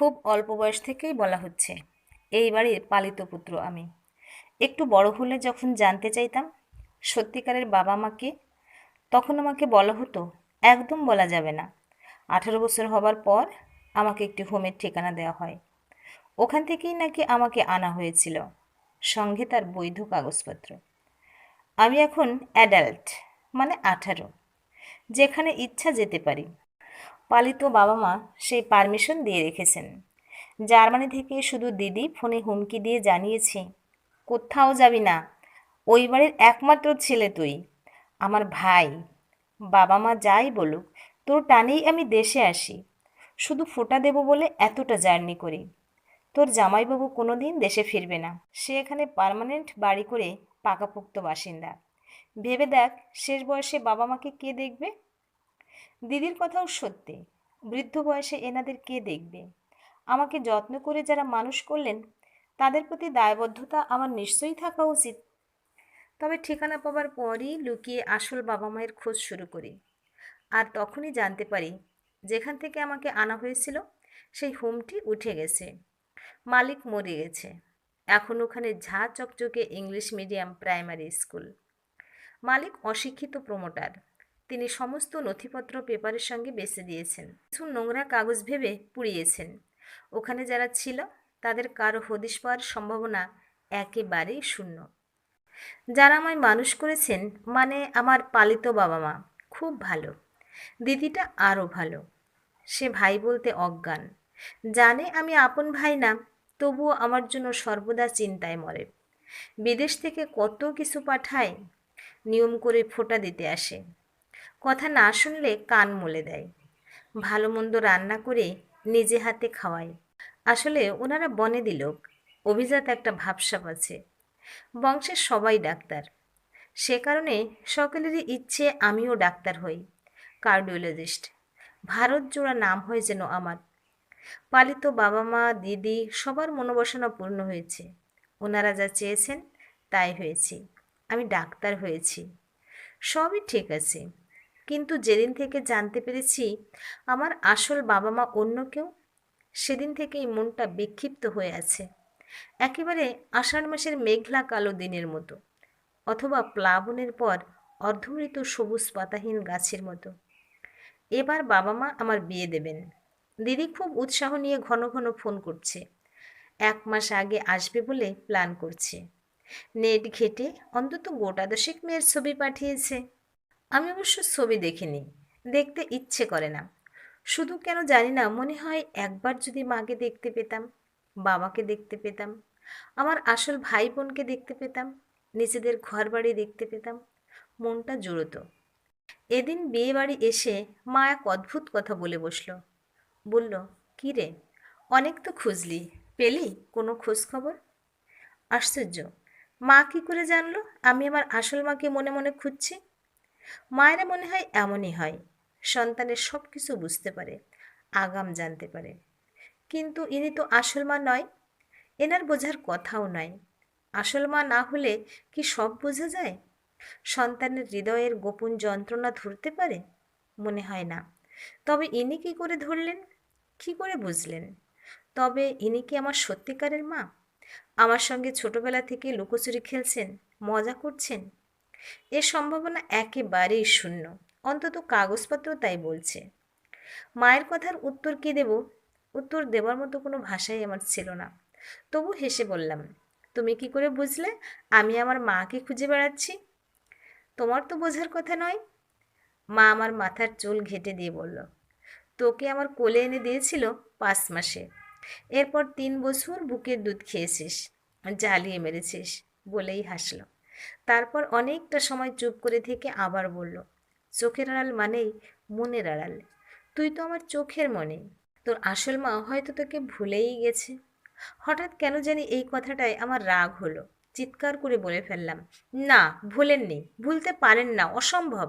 খুব অল্প বয়স থেকেই বলা হচ্ছে, এই বাড়ির পালিত পুত্র আমি। একটু বড় হলে যখন জানতে চাইতাম, সত্যিকারের বাবা মাকে তখন আমাকে বলা হতো, একদম বলা যাবে না। আঠারো বছর হবার পর আমাকে একটি হোমের ঠিকানা দেওয়া হয়। ওখান থেকেই নাকি আমাকে আনা হয়েছিল, সঙ্গে তার বৈধ কাগজপত্র। আমি এখন অ্যাডাল্ট মানে আঠারো, যেখানে ইচ্ছা যেতে পারি। পালিত বাবা মা সেই পারমিশন দিয়ে রেখেছেন। জার্মানি থেকে শুধু দিদি ফোনে হুমকি দিয়ে জানিয়েছে, কোথাও যাবি না, ওই বাড়ির একমাত্র ছেলে তুই, আমার ভাই। বাবা মা যাই বলুক, তোর টানেই আমি দেশে আসি, শুধু ফোঁটা দেব বলে এতটা জার্নি করি। তোর জামাইবাবু কোনো দিন দেশে ফিরবে না। সে এখানে পার্মানেন্ট বাড়ি করে পাকাপোক্ত বাসিন্দা। ভেবে দেখ, শেষ বয়সে বাবা মাকে কে দেখবে? দিদির কথাও সত্যি। বৃদ্ধ বয়সে এনাদের কে দেখবে? আমাকে যত্ন করে যারা মানুষ করলেন, তাদের প্রতি দায়বদ্ধতা আমার নিশ্চয়ই থাকা উচিত। তবে ঠিকানা পাওয়ার পরই লুকিয়ে আসল বাবা মায়ের খোঁজ শুরু করি। আর তখনই জানতে পারি, যেখান থেকে আমাকে আনা হয়েছিল, সেই হোমটি উঠে গেছে। মালিক মরে গেছে। এখন ওখানে ঝা চকচকে ইংলিশ মিডিয়াম প্রাইমারি স্কুল। মালিক অশিক্ষিত প্রমোটার তিনি সমস্ত নথিপত্র পেপারের সঙ্গে বেছে দিয়েছেন। কিছু নোংরা কাগজ ভেবে পুড়িয়েছেন। ওখানে যারা ছিল, তাদের কারও হদিশ পাওয়ার সম্ভাবনা একেবারেই শূন্য। যারা আমায় মানুষ করেছেন মানে আমার পালিত বাবা মা, খুব ভালো। দিদিটা আরও ভালো। সে ভাই বলতে অজ্ঞান। জানে আমি আপন ভাই না, তবুও আমার জন্য সর্বদা চিন্তায় মরে। বিদেশ থেকে কত কিছু পাঠায়, নিয়ম করে ফোঁটা দিতে আসে। কথা না শুনলে কান মলে দেয়। ভালো মন্দ রান্না করে নিজে হাতে খাওয়ায়। আসলে ওনারা বনে দিলোক, অভিজাত একটা ভাবসাব আছে। বংশের সবাই ডাক্তার। সে কারণে সকলেরই ইচ্ছে আমিও ডাক্তার হই, কার্ডিওলজিস্ট। ভারত জোড়া নাম হয় যেন আমার। পালিত বাবা মা দিদি সবার মনোবাসনা পূর্ণ হয়েছে। ওনারা যা চেয়েছেন তাই হয়েছে। আমি ডাক্তার হয়েছি। সবই ঠিক আছে। কিন্তু যেদিন থেকে জানতে পেরেছি আমার আসল বাবা মা অন্য কেউ, সেদিন থেকেই মনটা বিক্ষিপ্ত হয়ে আছে। একেবারে আষাঢ় মাসের মেঘলা কালো দিনের মতো, অথবা প্লাবনের পর অর্ধমৃত সবুজ পাতাহীন গাছের মতো। এবার বাবা মা আমার বিয়ে দেবেন। দিদি খুব উৎসাহ নিয়ে ঘন ঘন ফোন করছে। এক মাস আগে আসবে বলে প্ল্যান করছে। নেট ঘেটে অন্তত গোটা দশেক মেয়ের ছবি পাঠিয়েছে। আমি অবশ্য ছবি দেখিনি, দেখতে ইচ্ছে করে না। শুধু কেন জানি না, মনে হয় একবার যদি মাকে দেখতে পেতাম, বাবাকে দেখতে পেতাম, আমার আসল ভাই বোনকে দেখতে পেতাম, নিজেদের ঘর বাড়ি দেখতে পেতাম, মনটা জুড়তো। এদিন বিয়ে বাড়ি এসে মা এক অদ্ভুত কথা বলে বসল। বলল, কী রে, অনেক তো খুঁজলি, পেলি কোনো খোঁজ খবর আশ্চর্য, মা কী করে জানলো? আমি আমার আসল মাকে মনে মনে খুঁজছি। মায়েরা মনে হয় এমনই হয়। সন্তানের সব কিছু বুঝতে পারে, আগাম জানতে পারে। কিন্তু ইনি তো আসল মা নয়, এনার বোঝার কথাও নয়। আসল মা না হলে কি সব বোঝা যায়? সন্তানের হৃদয়ের গোপন যন্ত্রণা ধরতে পারে? মনে হয় না। তবে ইনি কি করে ধরলেন? কি করে বুঝলেন? তবে ইনি কি আমার সত্যিকারের মা? আমার সঙ্গে ছোটবেলা থেকে লুকোচুরি খেলছেন, মজা করছেন? এর সম্ভাবনা একেবারেই শূন্য। অন্তত কাগজপত্র তাই বলছে। মায়ের কথার উত্তর কি দেব? উত্তর দেওয়ার মতো কোনো ভাষাই আমার ছিল না। তবু হেসে বললাম, তুমি কি করে বুঝলে? আমি আমার মাকে খুঁজে বেড়াচ্ছি। তোমার তো বোঝার কথা নয়। মা আমার মাথার চুল ঘেটে দিয়ে বলল, তোকে আমার কোলে এনে দিয়েছিল পাঁচ মাসে। এরপর তিন বছর বুকের দুধ খেয়েছিস, জ্বালিয়ে মেরেছিস, বলেই হাসলো। তারপর অনেকটা সময় চুপ করে থেকে আবার বলল, চোখের আড়াল মানেই মনের আড়াল। তুই তো আমার চোখের মনে। তোর আসল মা হয়তো তোকে ভুলেই গেছে। হঠাৎ কেন জানি এই কথাটায় আমার রাগ হলো। চিৎকার করে বলে ফেললাম, না, ভুলেননি, ভুলতে পারেন না, অসম্ভব।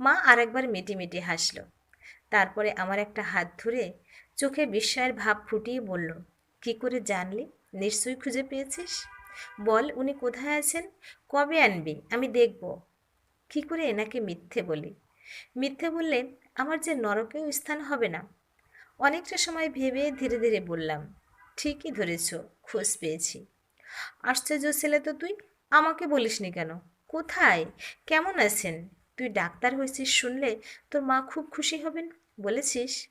মা আরেকবার মেটে মেটে হাসল। তারপরে আমার একটা হাত ধরে চোখে বিস্ময়ের ভাব ফুটিয়ে বলল, কি করে জানলি? নিশ্চয়ই খুঁজে পেয়েছিস? বল উনি কোথায় আছেন? কবে আনবি? আমি দেখব। কি করে এনাকে মিথ্যে বলি? মিথ্যে বললেন আমার যে নরকেও স্থান হবে না। অনেকটা সময় ভেবে ধীরে ধীরে বললাম, ঠিকই ধরেছ, খোঁজ পেয়েছি। আশ্চর্য ছেলে তো তুই, আমাকে বলিসনি কেন? কোথায়? কেমন আছেন? তুই ডাক্তার হয়েছিস শুনলে তোর মা খুব খুশি হবেন, বলেছিস?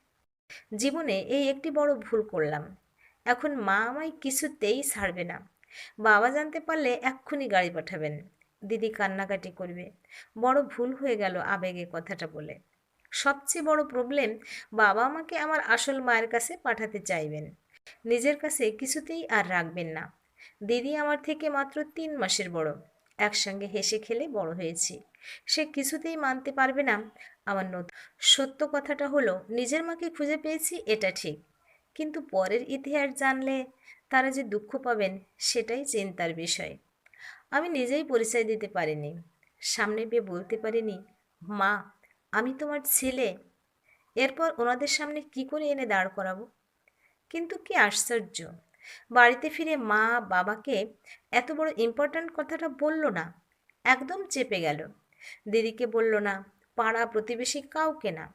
জীবনে এই একটি বড় ভুল করলাম। এখন মা আমায় কিছুতেই ছাড়বে না। বাবা জানতে পারলে এক্ষুনি গাড়ি পাঠাবেন। দিদি কান্নাকাটি করবে। বড় ভুল হয়ে গেল আবেগে কথাটা বলে। সবচেয়ে বড় প্রবলেম বাবা আমাকে আমার আসল মায়ের কাছে পাঠাতে চাইবেন। নিজের কাছে কিছুতেই আর রাখবেন না। দিদি আমার থেকে মাত্র তিন মাসের বড়। একসঙ্গে হেসে খেলে বড় হয়েছি। সে কিছুতেই মানতে পারবে না আমার নতুন। সত্য কথাটা হলো, নিজের মাকে খুঁজে পেয়েছি এটা ঠিক। কিন্তু পরের ইতিহাস জানলে তারা যে দুঃখ পাবেন সেটাই চিন্তার বিষয়। আমি নিজেই পরিচয় দিতে পারিনি। সামনে পেয়ে বলতে পারিনি, মা, আমি তোমার ছেলে। এরপর ওনাদের সামনে কি করে এনে দাঁড় করাবো? কিন্তু কি আশ্চর্য, বাড়িতে ফিরে মা বাবাকে এত বড় ইম্পর্ট্যান্ট কথাটা বলল না, একদম চেপে গেল। দিদিকে বলল না, পাড়া প্রতিবেশী কাউকে না।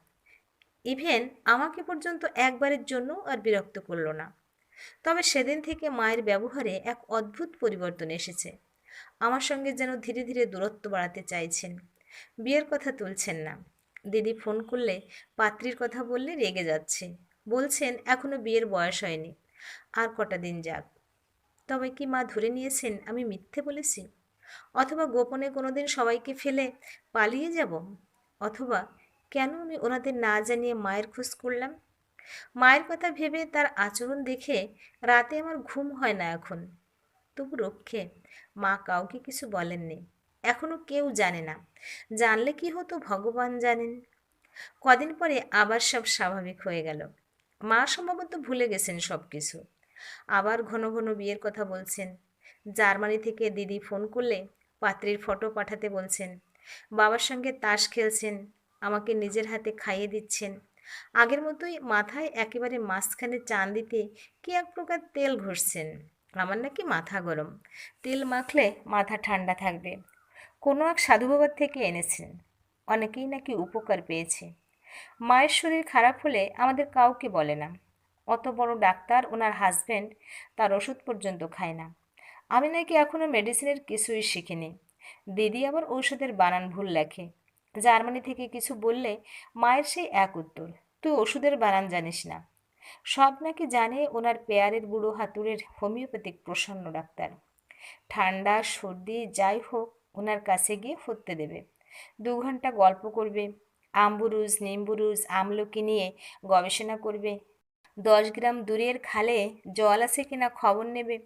ইভেন আমাকে পর্যন্ত একবারের জন্য আর বিরক্ত করল না। তবে সেদিন থেকে মায়ের ব্যবহারে এক অদ্ভুত পরিবর্তন এসেছে। আমার সঙ্গে যেন ধীরে ধীরে দূরত্ব বাড়াতে চাইছেন। বিয়ের কথা তুলছেন না। দিদি ফোন করলে পাত্রীর কথা বললে রেগে যাচ্ছে। বলছেন, এখনও বিয়ের বয়স হয়নি। আর কটা দিন যাক। তবে কি মা ধরে নিয়েছেন আমি মিথ্যে বলেছি? অথবা গোপনে কোনোদিন সবাইকে ফেলে পালিয়ে যাব? অথবা কেন আমি ওনাদের না জানিয়ে মায়ের খোঁজ করলাম? মায়ের কথা ভেবে তার আচরণ দেখে রাতে আমার ঘুম হয় না এখন। তবু রক্ষে, মা কাউকে কিছু বলেননি। এখনও কেউ জানে না। জানলে কি হতো, ভগবান জানেন। কদিন পরে আবার সব স্বাভাবিক হয়ে গেল। মা সম্ভবত ভুলে গেছেন সব কিছু আবার ঘন ঘন বিয়ের কথা বলছেন। জার্মানি থেকে দিদি ফোন করলে পাত্রীর ফটো পাঠাতে বলছেন। বাবার সঙ্গে তাস খেলছেন। আমাকে নিজের হাতে খাইয়ে দিচ্ছেন। আগের মতোই মাথায় একেবারে মাঝখানে চান দিতে কি এক প্রকার তেল ঘষছেন? আমার নাকি মাথা গরম। তেল মাখলে মাথা ঠান্ডা থাকবে। কোনো এক সাধুবাবার থেকে এনেছেন। অনেকেই নাকি উপকার পেয়েছে। মায়ের শরীর খারাপ হলে আমাদের কাউকে বলে না। অত বড় ডাক্তার ওনার হাজব্যান্ড তার ওষুধ পর্যন্ত খায় না। আমি নাকি এখনও মেডিসিনের কিছুই শিখিনি। দিদি আবার ঔষধের বানান ভুল লেখে। জার্মানি থেকে কিছু বললে মায়ের সেই এক উত্তর, তুই ওষুধের বানান জানিস না। সব নাকি জানে ওনার পেয়ারের বুড়ো হাতুড়ের হোমিওপ্যাথিক প্রসন্ন ডাক্তার। ঠান্ডা, সর্দি, যাই হোক, ওনার কাছে গিয়ে ফুটতে দেবে। দু ঘণ্টা গল্প করবে, আম্বুরুজ, নিম্বুরুজ, আমলকি নিয়ে গবেষণা করবে। দশ গ্রাম দূরের খালে জল আছে কিনা খবর নেবে।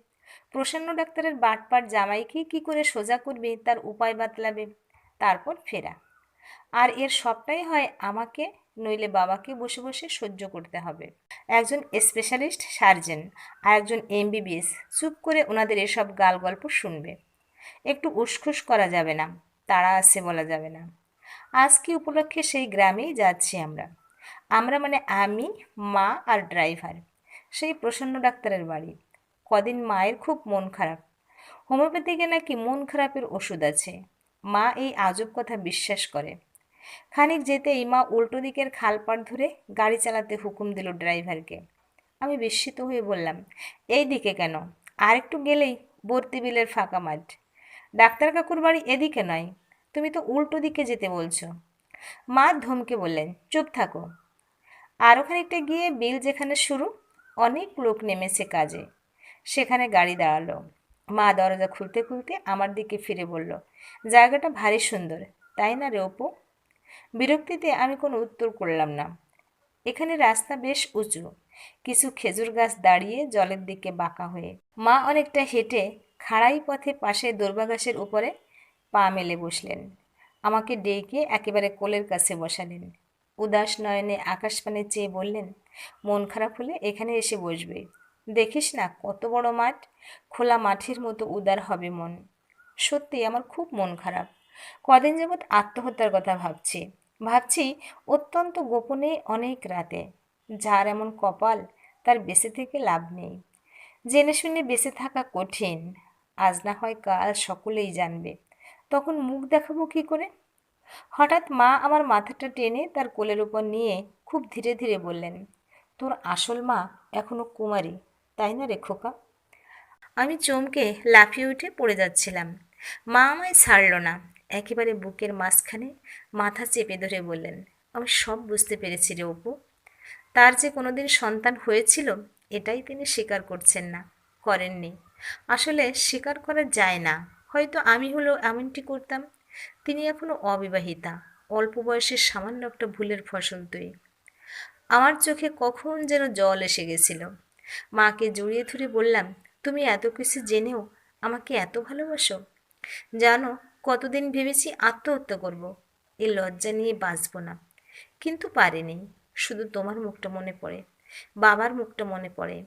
প্রসন্ন ডাক্তারের বাটপাট জামাইকে কি করে সোজা করবে, তার উপায় বাতলাবে, তারপর ফেরা। আর এর সবটাই হয় আমাকে নইলে বাবাকে বসে বসে সহ্য করতে হবে। একজন স্পেশালিস্ট সার্জেন আর একজন এমবিবিএস চুপ করে ওনাদের এসব গাল গল্প শুনবে। একটু উসখুস করা যাবে না তারা আছে বলা যাবে না। আজকে উপলক্ষে সেই গ্রামেই যাচ্ছি আমরা। আমরা মানে আমি, মা আর ড্রাইভার সেই প্রসন্ন ডাক্তারের বাড়ি। কদিন মায়ের খুব মন খারাপ। হোমিওপ্যাথিকে নাকি মন খারাপের ওষুধ আছে। মা এই আজব কথা বিশ্বাস করে। খানিক যেতেই মা উল্টো দিকের খালপাড় ধরে গাড়ি চালাতে হুকুম দিল ড্রাইভারকে। আমি বিস্মিত হয়ে বললাম, এই দিকে কেন? আর একটু গেলেই ভর্তি বিলের ফাঁকা মাঠ। ডাক্তার কাকুর বাড়ি এদিকে নয়, তুমি তো উল্টো দিকে যেতে বলছো। মা ধমকে বললেন, চুপ থাকো। আরও খানিকটা গিয়ে বিল যেখানে শুরু, অনেক লোক নেমেছে কাজে। সেখানে গাড়ি দাঁড়াল। মা দরজা খুলতে খুলতে আমার দিকে ফিরে বলল, জায়গাটা ভারী সুন্দর, তাই না রে অপু? বিরক্তিতে আমি কোনো উত্তর করলাম না। এখানে রাস্তা বেশ উঁচু, কিছু খেজুর গাছ দাঁড়িয়ে জলের দিকে বাঁকা হয়ে। মা অনেকটা হেঁটে খাড়াই পথে পাশে দোরবা গাছের উপরে পা মেলে বসলেন। আমাকে ডেকে একেবারে কোলের কাছে বসালেন। উদাস নয়নে আকাশপানে চেয়ে বললেন, মন খারাপ হলে এখানে এসে বসবে। দেখিস না কত বড় মাঠ? খোলা মাঠের মতো উদার হবে মন। সত্যি আমার খুব মন খারাপ। কদিন যাবৎ আত্মহত্যার কথা ভাবছি। ভাবছি অত্যন্ত গোপনে অনেক রাতে। যার এমন কপাল, তার বেঁচে থেকে লাভ নেই। জেনে শুনে বেঁচে থাকা কঠিন। আজ না হয় কাল সকলেই জানবে। তখন মুখ দেখাবো কী করে? হঠাৎ মা আমার মাথাটা টেনে তার কোলের উপর নিয়ে খুব ধীরে ধীরে বললেন, তোর আসল মা এখনও কুমারী। তাই না রে খোকা আমি চমকে লাফিয়ে উঠে পড়ে যাচ্ছিলাম। মা আমায় ছাড়ল না। একেবারে বুকের মাঝখানে মাথা চেপে ধরে বললেন, আমি সব বুঝতে পেরেছি রে অপু। তার যে কোনোদিন সন্তান হয়েছিল, এটাই তিনি স্বীকার করছেন না, করেননি। আসলে স্বীকার করা যায় না। হয়তো আমি হলেও এমনটি করতাম। তিনি এখনও অবিবাহিতা। অল্প বয়সের সামান্য একটা ভুলের ফসল তুই। আমার চোখে কখন যেন জল এসে গেছিল। মাকে জড়িয়ে ধরে বললাম, তুমি এত কিছু জেনেও আমাকে এত ভালোবাসো? জানো, কতদিন ভেবেছি আত্মহত্যা করব। এই লজ্জা নিয়ে বাঁচব না। কিন্তু পারিনি শুধু তোমার মুখটা মনে পড়ে, বাবার মুখটা মনে পড়ে।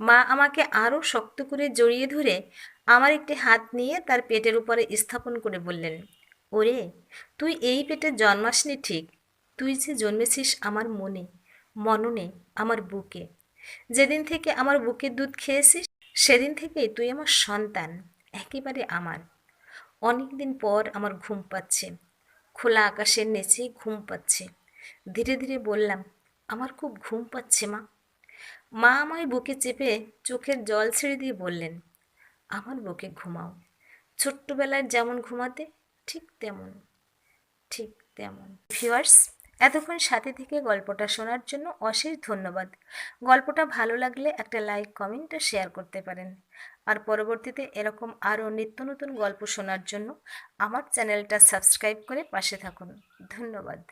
মা আমাকে আরও শক্ত করে জড়িয়ে ধরে আমার একটি হাত নিয়ে তার পেটের উপরে স্থাপন করে বললেন, ওরে, তুই এই পেটে জন্মাসনি ঠিক। তুই যে জন্মেছিস আমার মনে, মননে, আমার বুকে। যেদিন থেকে আমার বুকের দুধ খেয়েছিস, সেদিন থেকেই তুই আমার সন্তান, একেবারে আমার। অনেক দিন পর আমার ঘুম পাচ্ছে, খোলা আকাশের নিচে ঘুম পাচ্ছে। ধীরে ধীরে বললাম, আমার খুব ঘুম পাচ্ছে মা। মা আমায় বুকে চেপে চোখের জল ছেড়ে দিয়ে বললেন, আমার বুকে ঘুমাও। ছোট্টবেলায় যেমন ঘুমাতে, ঠিক তেমন ঠিক তেমন। ভিউয়ার্স এতক্ষণ সাথে থেকে গল্পটা শোনার জন্য অশেষ ধন্যবাদ। গল্পটা ভালো লাগলে একটা লাইক, কমেন্ট শেয়ার করতে পারেন। আর পরবর্তীতে এরকম আরও নিত্য নতুন গল্প শোনার জন্য আমার চ্যানেলটা সাবস্ক্রাইব করে পাশে থাকুন। ধন্যবাদ।